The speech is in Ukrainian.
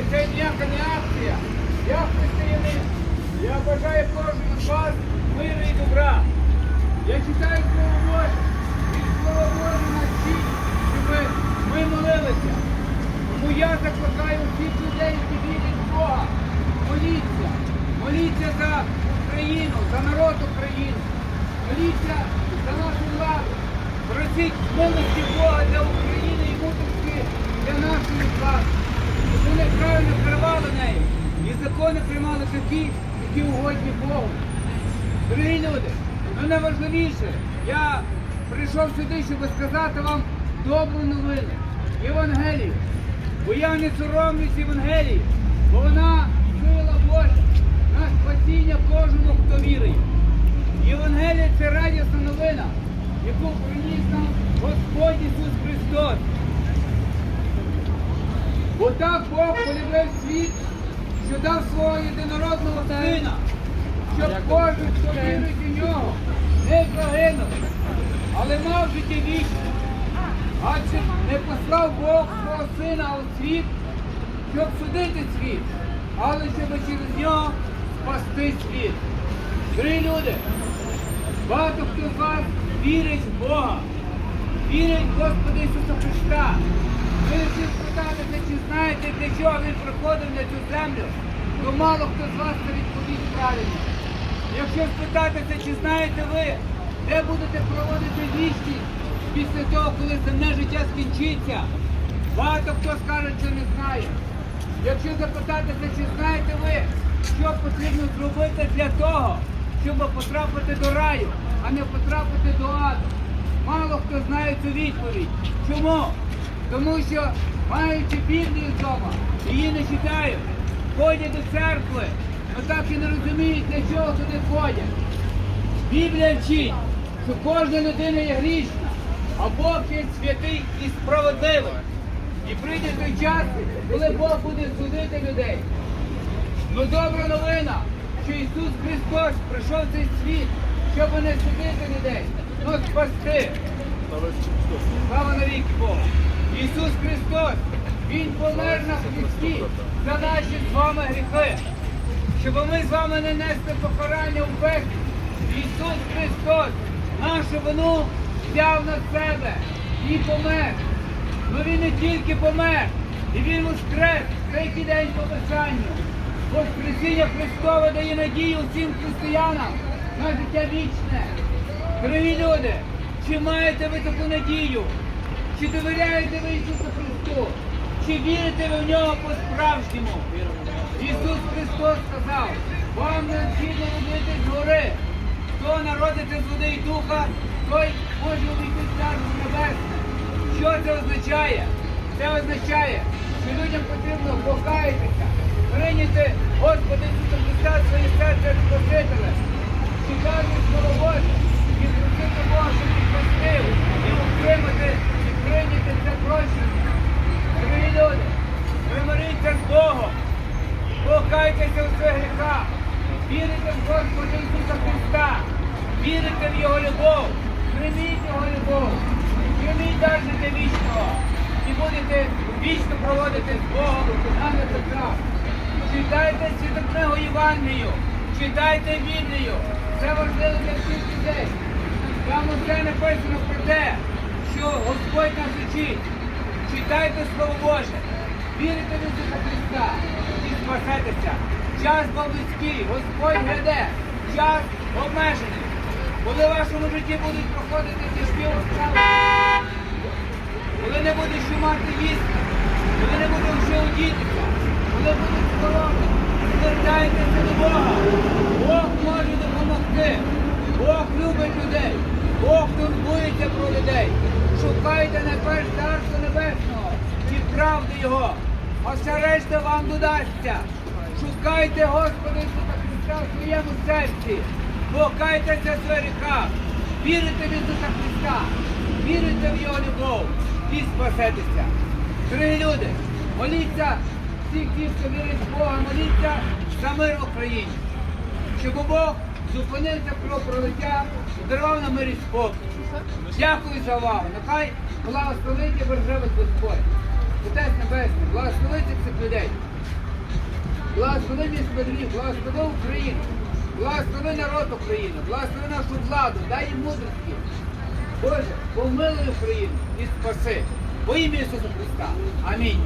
Повірте, це ніяка не акція. Я християнин. Я бажаю кожному вас миру і добра. Я читаю Слово Боже. І Слово Боже на всі, щоб ми молилися. Тому я закликаю всіх людей, які вірять в Бога. Моліться. Моліться за Україну, за народ України. Моліться за нашу владу. Просіть милості Бога для України і мудрості для нашої влади закони приймали такі, які угодні Богу. Дорогі люди, ну найважливіше, я прийшов сюди, щоб сказати вам добру новину, Євангелію. Бо я не соромлюсь Євангелії, бо вона сила Божа, на спасіння кожному, хто вірить. Євангелія це радісна новина, яку приніс нам Господь Ісус Христос. Бо так Бог полюбив світ, що дав свого єдинородного сина, щоб кожен, хто вірить у нього, не загинув, але мав життя вічне. Адже не послав Бог свого сина у світ, щоб судити світ, але щоб через нього спасти світ. Дорогі люди, багато хто з вас вірить в Бога, вірить в Господа Ісуса Христа. Ви всі спитаєте, чи знаєте, для чого він приходив на цю землю, то мало хто з вас це відповість правильно. Якщо спитатися, чи знаєте ви, де будете проводити вічність після того, коли земне життя скінчиться, багато хто скаже, що не знає. Якщо запитатися, чи знаєте ви, що потрібно зробити для того, щоб потрапити до раю, а не потрапити до аду. Мало хто знає цю відповідь. Чому? Тому що маючи Біблію вдома, її не читають, ходять до церкви, але так і не розуміють, для чого туди ходять. Біблія вчить, що кожна людина є грішна, а Бог є святий і справедливий. І прийде той час, коли Бог буде судити людей. Ну добра новина, що Ісус Христос прийшов в цей світ, щоб не судити людей, но спасти. Слава навіки Богу. Ісус Христос, Він помер на Христі за наші з вами гріхи, щоб ми з вами не несли покарання у пеклі. Ісус Христос нашу вину взяв на себе і помер. Ну Він не тільки помер, і Він воскрес третій день по Писанню. Воскресіння Христове дає надію всім християнам на життя вічне. Дорогі люди, чи маєте ви таку надію? Чи довіряєте ви Ісусу Христу? Чи вірите ви в нього по-справжньому? Ісус Христос сказав, вам необхідно робити з гори. Хто народиться з води і духа, той може увійти в Царство Небесне. Що це означає? Це означає, що людям потрібно покаятися, прийняти Господа Ісуса Христа своє серце Спасителя, читати Слово Боже і просити Бога, щоб він простив, і отримати, і прийняти це прощення. Дорогі люди, примиріться з Богом, покайтеся у своїх гріхах, вірите в Господа Ісуса Христа, вірите в Його любов, прийміть Його любов, прийміть дар вічного і будете вічно проводити з Богом на небесах. Читайте святокнигу Євангелію, читайте Біблію. Це важливо для всіх людей. Там усе написано про те, що Господь нас учить. Читайте Слово Боже, вірите в Ісуса Христа і спасетеся. Час близький, Господь гряде, час обмежений. Коли в вашому житті будуть проходити тяжкі обставини, коли не буде що мати їсти, коли не буде що одітися, коли будуть хвороби, звертайтеся до Бога. Бог може допомогти. Бог любить людей. Бог турбується про людей. Шукайте найперш Царство Небесного і правди Його, а вся решта вам додасться. Шукайте Господа Ісуса Христа в своєму серці. Покайтеся в своїх. Вірите в Ісуса Христа. Вірите в Його любов і спасетеся. Дорогі люди, моліться всіх ті, хто вірить в Бога, моліться за мир Україні. Щоб Бог зупинився про пролиття, дарував на мирі спокій. Дякую за увагу. Нехай благословить і бережевить Господь. Отець Небесний, благословити цих людей. Благослови місто Берлін, благослови Україну. Благослови народ України, благослови нашу владу, дай їм мудрості. Боже, помилуй Україну і спаси. Во ім'я Ісуса Христа. Амінь.